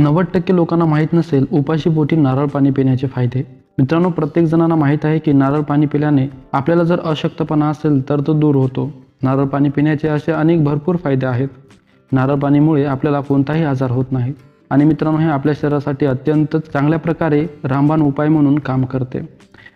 नव्वद टक्के लोकांना माहीत नसेल उपाशी पोटी नारळ पाणी पिण्याचे फायदे. मित्रांनो प्रत्येक जणांना माहीत आहे की नारळ पाणी पिल्याने आपल्याला जर अशक्तपणा असेल तर तो दूर होतो. नारळ पाणी पिण्याचे असे अनेक भरपूर फायदे आहेत. नारळ पाणीमुळे आपल्याला कोणताही आजार होत नाही. आणि मित्रांनो हे आपल्या शरीरासाठी अत्यंत चांगल्या प्रकारे रामबाण उपाय म्हणून काम करते.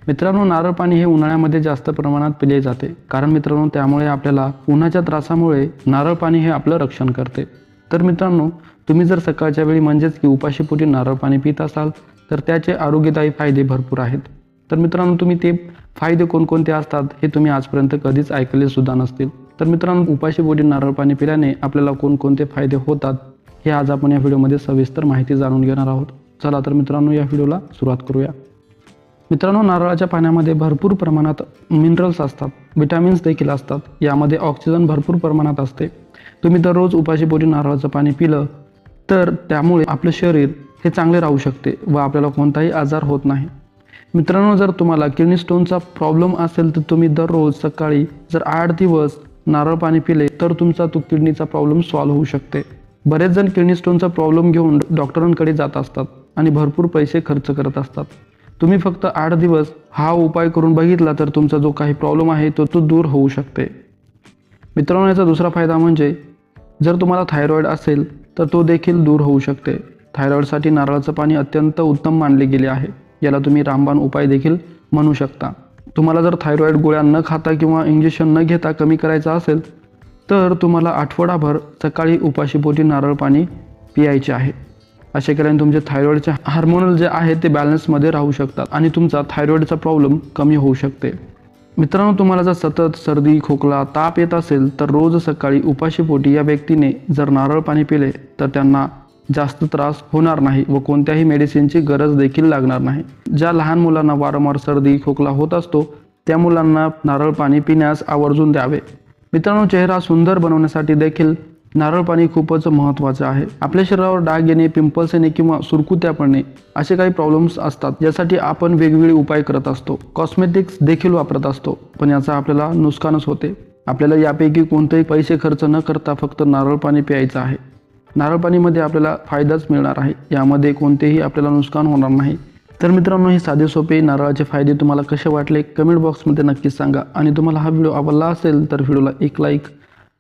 मित्रांनो नारळ पाणी हे उन्हाळ्यामध्ये जास्त प्रमाणात पिले जाते. कारण मित्रांनो त्यामुळे आपल्याला उन्हाच्या त्रासामुळे नारळ पाणी हे आपलं रक्षण करते. तर मित्रांनो तुम्ही जर सकाळच्या वेळी म्हणजेच की उपाशीपोटी नारळ पाणी पित असाल तर त्याचे आरोग्यदायी फायदे भरपूर आहेत. तर मित्रांनो तुम्ही ते फायदे कोणकोणते असतात हे तुम्ही आजपर्यंत कधीच ऐकले सुद्धा नसतील. तर मित्रांनो उपाशीपोटी नारळ पाणी पिल्याने आपल्याला कोणकोणते फायदे होतात हे आज आपण या व्हिडिओमध्ये सविस्तर माहिती जाणून घेणार आहोत. चला तर मित्रांनो या व्हिडिओला सुरुवात करूया. मित्रांनो नारळाच्या पाण्यामध्ये भरपूर प्रमाणात मिनरल्स असतात विटॅमिन्स देखील असतात. यामध्ये ऑक्सिजन भरपूर प्रमाणात असते. तुम्ही दररोज उपाशीपोटी नारळाचं पाणी पिलं तर त्यामुळे आपलं शरीर हे चांगले राहू शकते व आपल्याला कोणताही आजार होत नाही. मित्रांनो जर तुम्हाला किडनी स्टोनचा प्रॉब्लेम असेल तर तुम्ही दररोज सकाळी जर आठ दिवस नारळ पाणी पिले तर तुमचा तो किडनीचा प्रॉब्लेम सॉल्व्ह होऊ शकते. बरेच जण किडनी स्टोनचा प्रॉब्लेम घेऊन डॉक्टरांकडे जात असतात आणि भरपूर पैसे खर्च करत असतात. तुम्ही फक्त आठ दिवस हा उपाय करून बघितला तर तुमचा जो काही प्रॉब्लेम आहे तो तो दूर होऊ शकते. मित्रांनो याचा दुसरा फायदा म्हणजे जर तुम्हाला थायरॉईड असेल तर तो देखील दूर होऊ शकते. थायरॉईडसाठी नारळाचं पाणी अत्यंत उत्तम मानले गेले आहे. याला तुम्ही रामबाण उपाय देखील म्हणू शकता. तुम्हाला जर थायरॉईड गोळ्या न खाता किंवा इंजेक्शन न घेता कमी करायचं असेल तर तुम्हाला आठवडाभर सकाळी उपाशीपोटी नारळ पाणी पियायचे आहे. असे केल्याने तुमचे थायरॉईडचे हार्मोनल जे आहे ते बॅलन्समध्ये राहू शकतात आणि तुमचा थायरॉईडचा प्रॉब्लेम कमी होऊ शकते. मित्रांनो तुम्हाला जर सतत सर्दी खोकला ताप येत असेल तर रोज सकाळी उपाशीपोटी या व्यक्तीने जर नारळ पाणी पिले तर त्यांना जास्त त्रास होणार नाही व कोणत्याही मेडिसिनची गरज देखील लागणार नाही. ज्या लहान मुलांना वारंवार सर्दी खोकला होत असतो त्या मुलांना नारळ पाणी पिण्यास आवर्जून द्यावे. मित्रांनो चेहरा सुंदर बनवण्यासाठी देखील नारळ पाणी खूपच महत्त्वाचं आहे. आपल्या शरीरावर डाग येणे पिंपल्स येणे किंवा सुरकुत्या पडणे असे काही प्रॉब्लेम्स असतात ज्यासाठी आपण वेगवेगळे उपाय करत असतो. कॉस्मेटिक्स देखील वापरत असतो पण याचा आपल्याला नुकसानच होते. आपल्याला यापैकी कोणतेही पैसे खर्च न करता फक्त नारळ पाणी प्यायचं आहे. नारळ पाणीमध्ये आपल्याला फायदाच मिळणार आहे. यामध्ये कोणतेही आपल्याला नुकसान होणार नाही. तर मित्रांनो हे साधे सोपे नारळाचे फायदे तुम्हाला कसे वाटले? कमेंट बॉक्समध्ये नक्कीच सांगा. आणि तुम्हाला हा व्हिडिओ आवडला असेल तर व्हिडिओला एक लाईक